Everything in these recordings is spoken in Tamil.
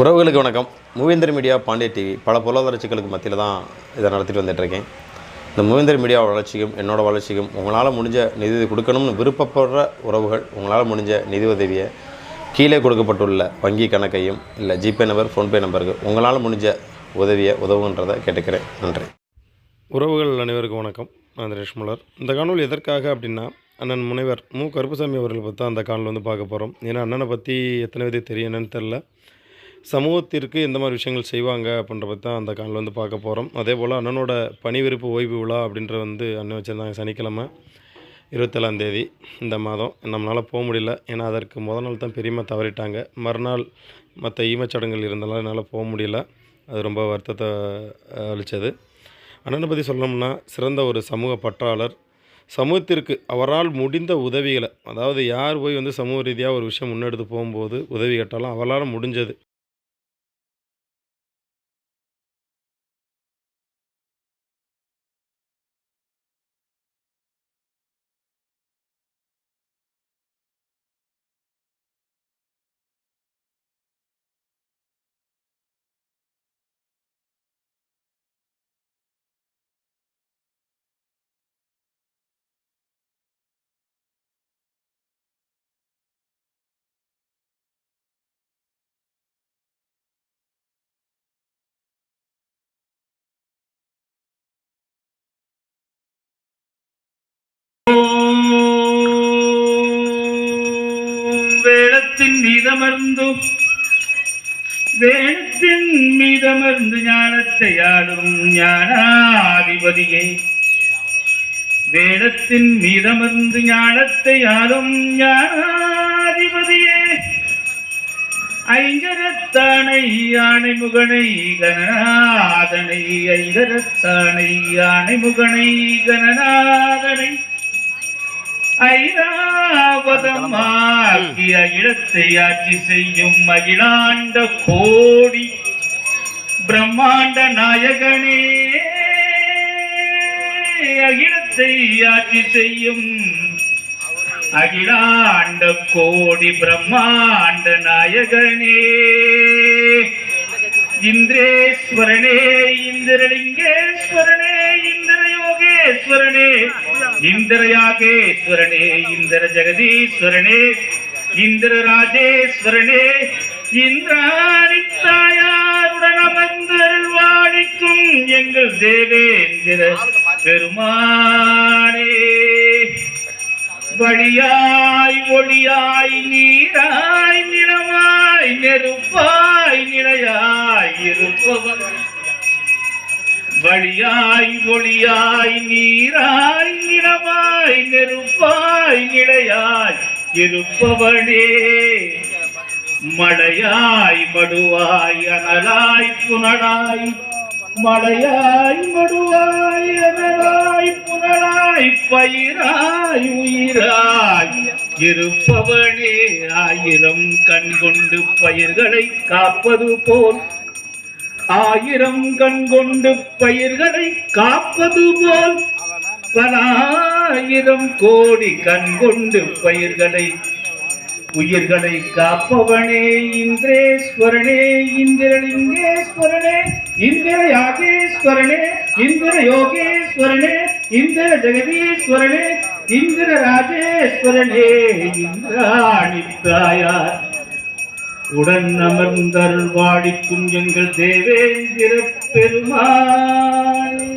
உறவுகளுக்கு வணக்கம். மூவேந்தர் மீடியா பாண்டிய டிவி பல பொருளாதார சிக்கலுக்கு மத்தியில் தான் இதை நடத்திட்டு வந்துட்டுருக்கேன். இந்த மூவேந்தர் மீடியா வளர்ச்சிக்கும் என்னோடய வளர்ச்சிக்கும் உங்களால் முடிஞ்ச நிதி கொடுக்கணும்னு விருப்பப்படுற உறவுகள் உங்களால் முடிஞ்ச நிதி உதவியை கீழே கொடுக்கப்பட்டுள்ள வங்கி கணக்கையும் இல்லை ஜிபே நம்பர் ஃபோன்பே நம்பருக்கு உங்களால் முடிஞ்ச உதவியை உதவுன்றதை கேட்டுக்கிறேன். நன்றி. உறவுகள் அனைவருக்கும் வணக்கம். நான் தினேஷ் முலர். இந்த காணொலி எதற்காக அப்படின்னா அண்ணன் முனைவர் மு. கருப்புசாமி அவர்களை பற்றி தான் அந்த காணொலி வந்து பார்க்க போகிறோம் ஏன்னா அண்ணனை பற்றி எத்தனை விதை தெரியும் என்னன்னு தெரில சமூகத்திற்கு எந்த மாதிரி விஷயங்கள் செய்வாங்க அப்படின்ற பற்றி தான் அந்த காலில் வந்து பார்க்க போகிறோம் அதே போல் அண்ணனோட பணி விருப்பு ஓய்வு விழா அப்படின்ற வந்து அண்ணன் வச்சுருந்தாங்க சனிக்கிழமை இருபத்தேழாந்தேதி இந்த மாதம். நம்மளால் போக முடியல. ஏன்னா அதற்கு முத நாள் தான் பெரியம்மா தவறிட்டாங்க. மறுநாள் மற்ற ஈமச்சடங்குகள் இருந்தனால என்னால் போக முடியல. அது ரொம்ப வருத்தத்தை அளித்தது அண்ணனை பற்றி சொல்லணும்னா சிறந்த ஒரு சமூக பற்றாளர். சமூகத்திற்கு அவரால் முடிந்த உதவிகளை அதாவது யார் போய் வந்து சமூக ரீதியாக ஒரு விஷயம் முன்னெடுத்து போகும்போது உதவி கேட்டாலும் அவரால் முடிஞ்சது. வேளத்தின் மீதமர்ந்து வேளத்தின் மீதமர்ந்து ஞானத்தை ஆளும் ஞானாதிபதியே வேளத்தின் மீதமர்ந்து ஞானத்தை ஆளும் ஞானாதிபதியே ஐங்கரத்தானை யானை முகனை கணநாதனை ஐங்கரத்தானை யானை முகனை கணநாதனை ஐராவதமாக்கிய இடத்தை ஆட்சி செய்யும் அகிலாண்ட கோடி பிரம்மாண்ட நாயகனே அகிலத்தை ஆட்சி செய்யும் அகிலாண்ட கோடி பிரம்மாண்ட நாயகனே. இந்திரேஸ்வரனே இந்திரலிங்கேஸ்வரனே இந்திரயோகேஸ்வரனே இந்திரயாகேஸ்வரனே இந்திர ஜெகதீஸ்வரனே இந்திர ராஜேஸ்வரனே இந்திராணித்தாயாருடன் அமர்ந்தருள் வாழிக்கும் எங்கள் தேவேந்திர பெருமானே. வழியாய் ஒளியாய் நீராய் நிலமாய் நெருப்பாய் நிலையாய் இருப்பவன் வழியாய் ஒளியாய் நீராய் நிலமாய் நெருப்பாய் நிலையாய் இருப்பவனே. மழையாய் மடுவாய் அனலாய் புனலாய் மழையாய் மடுவாய் அனலாய் புனலாய் பயிராய் உயிராய் இருப்பவனே. ஆயிரம் கண் கொண்டு பயிர்களை காப்பது போல் ஆயிரம் கண் கொண்டு பயிர்களை காப்பது போல் பல ஆயிரம் கோடி கண் கொண்டு பயிர்களை உயிர்களை காப்பவனே இந்திரேஸ்வரனே இந்திரலிங்கேஸ்வரனே இந்திர யாகேஸ்வரனே இந்திர யோகேஸ்வரனே இந்திர ஜெகதீஸ்வரனே இந்திர ராஜேஸ்வரனே இந்திராணித்தாயார். உடன் அமர்ந்தருள் வாடிக்கும் எங்கள் தேவேந்திர பெருமானே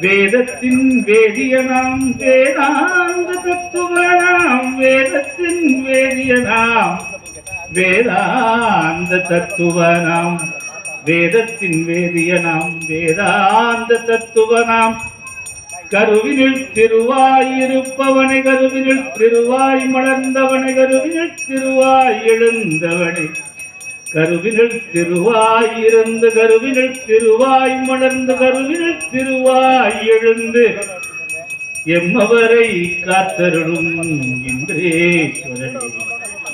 வேதத்தின் வேதியனாம் வேதாந்த தத்துவனாம் வேதத்தின் வேதியனாம் வேதாந்த தத்துவனாம் வேதத்தின் வேதியனாம் வேதாந்த தத்துவனாம் கருவினில் திருவாய் இருப்பவனை கருவினில் திருவாய் மலர்ந்தவனை கருவினில் திருவாய் எழுந்தவனை. கருவினில் திருவாய் இருந்து கருவினில் திருவாய் மலர்ந்து கருவினில் திருவாய் எழுந்து எம்மவரை காத்தருளும் இந்திரேஸ்வரனே.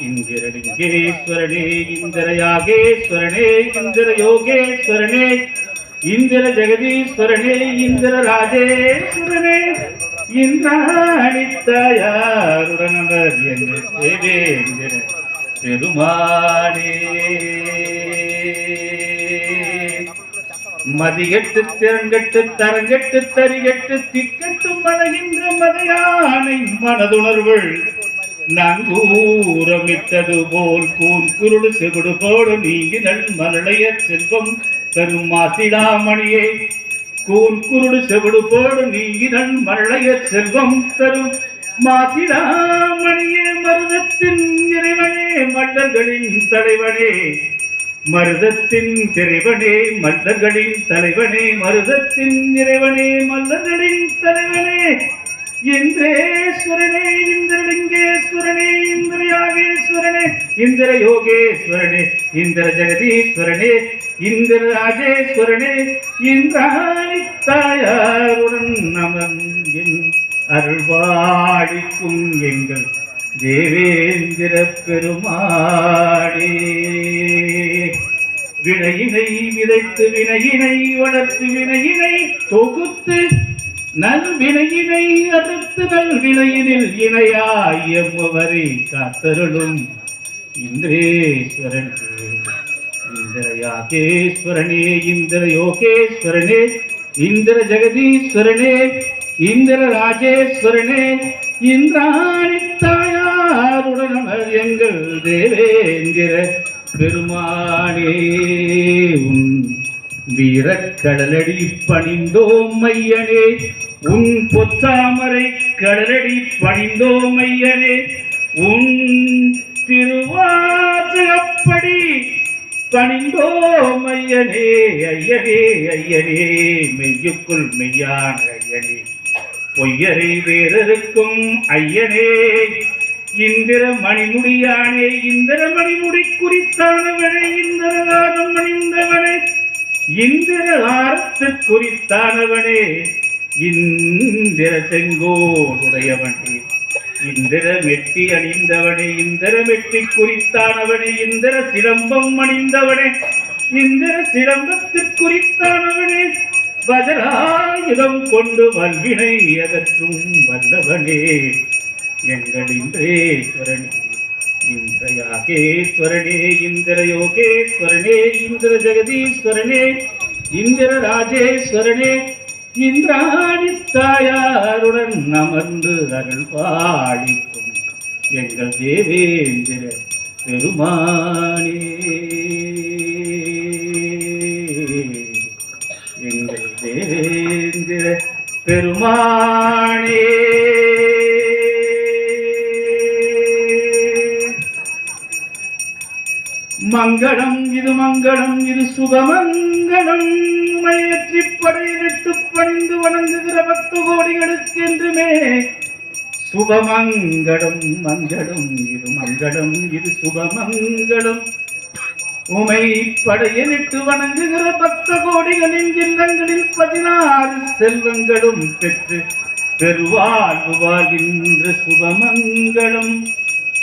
இந்திரலிங்கேஸ்வரனே இந்திரயாகேஸ்வரனே இந்திர யோகேஸ்வரனே இந்திர ஜெகதீஸ்வரனே இந்திர ராஜேஸ்வரனே இந்திராணித்தாயாருடனவர் என்று தேவேந்திர பெருமானே. மதியெட்டு திறங்கட்டு தரங்கட்டு தரிகட்டு திக்கெட்டு மலைகின்ற மதையானை மனதுணர்வுள் நங்கூரமிட்டது போல் கூன் குருடு செகுடு போடு நீங்கி நல் மலளைய செல்வம் பெரும் மாசிடாமணியே கூன் குருடு செவிடு போடு நீங்கினல் மழைய செல்வம் தரும். மாசிடாமணியே மருதத்தின் இறைவனே மல்லர்களின் தலைவனே. மருதத்தின் இறைவனே மல்லர்களின் தலைவனே மருதத்தின் இறைவனே மல்லர்களின் தலைவனே. இந்திரேஸ்வரனே இந்திரலிங்கேஸ்வரனே இந்திரயாகேஸ்வரனே இந்திர யோகேஸ்வரனே இந்திர ஜெகதீஸ்வரனே இந்திர ராஜேஸ்வரனே இந்திராணி தாயாருடன் நமன் என் எங்கள் தேவேந்திர பெருமாடே வினையினை விதைத்து வினையினை வளர்த்து வினையினை தொகுத்து நல்வினையினை அறுத்து நல்வினையினில் இணையாய் எம்முவரை காத்தருளும் இந்திரேஸ்வரன். இந்திரயாகேஸ்வரனே இந்திர யோகேஸ்வரனே இந்திர ஜெகதீஸ்வரனே இந்திர ராஜேஸ்வரனே இந்திராணித்தாயாருடன் அமர் எங்கள் தேவேந்திர பெருமானே. உன் வீரக்கடலடி பணிந்தோம் மையனே உன் பொத்தாமரை கடலடி பணிந்தோம் மையனே உன் திருவாசகப்படி பணிந்தோம் ஐயனே ஐயனே ஐயனே மெய்யுக்குள் மெய்யான ஐயனே. பொய்யரை வேறருக்கும் ஐயனே இந்திர மணிமுடியானே இந்திர மணிமுடி குறித்தானவனே இந்திரகாரம் அணிந்தவனே. இந்திர ஆரத்து குறித்தானவனே இந்திர செங்கோடுடையவனே இந்திர மெட்டி அணிந்தவனே இந்திர மெட்டி குறித்தானவனே இந்திர சிலம்பம் அணிந்தவனே இந்திர சிலம்பத்தில் குறித்தானவனே வஜராயுதம் கொண்டு வல்வினை அகற்றும் வல்லவனே. எங்கள் இந்திரேஸ்வரனே இந்திரயாகேஸ்வரனே இந்திர யோகேஸ்வரனே இந்திர ஜெகதீஸ்வரனே இந்திர ராஜேஸ்வரனே இந்திராணி தாயாருடன் அமர்ந்து அருள் பாடிக்கும் எங்கள் தேவேந்திர பெருமானே. எங்கள் தேவேந்திர பெருமானே. மங்களம் இது மங்களம் இது சுபமங்களம் மயற்றி படையிலிட்டு பணிந்து வணங்குகிற பக்த கோடிகளுக்கு என்றுமே சுபமங்களம் மங்களம் இது மங்களம் இது சுபமங்களம் உமை படையலிட்டு வணங்குகிற பக்த கோடிகளின் இல்லங்களில் பதினாறு செல்வங்களும் பெற்று பெருவாழ்வு வாழ்கின்ற சுபமங்களம்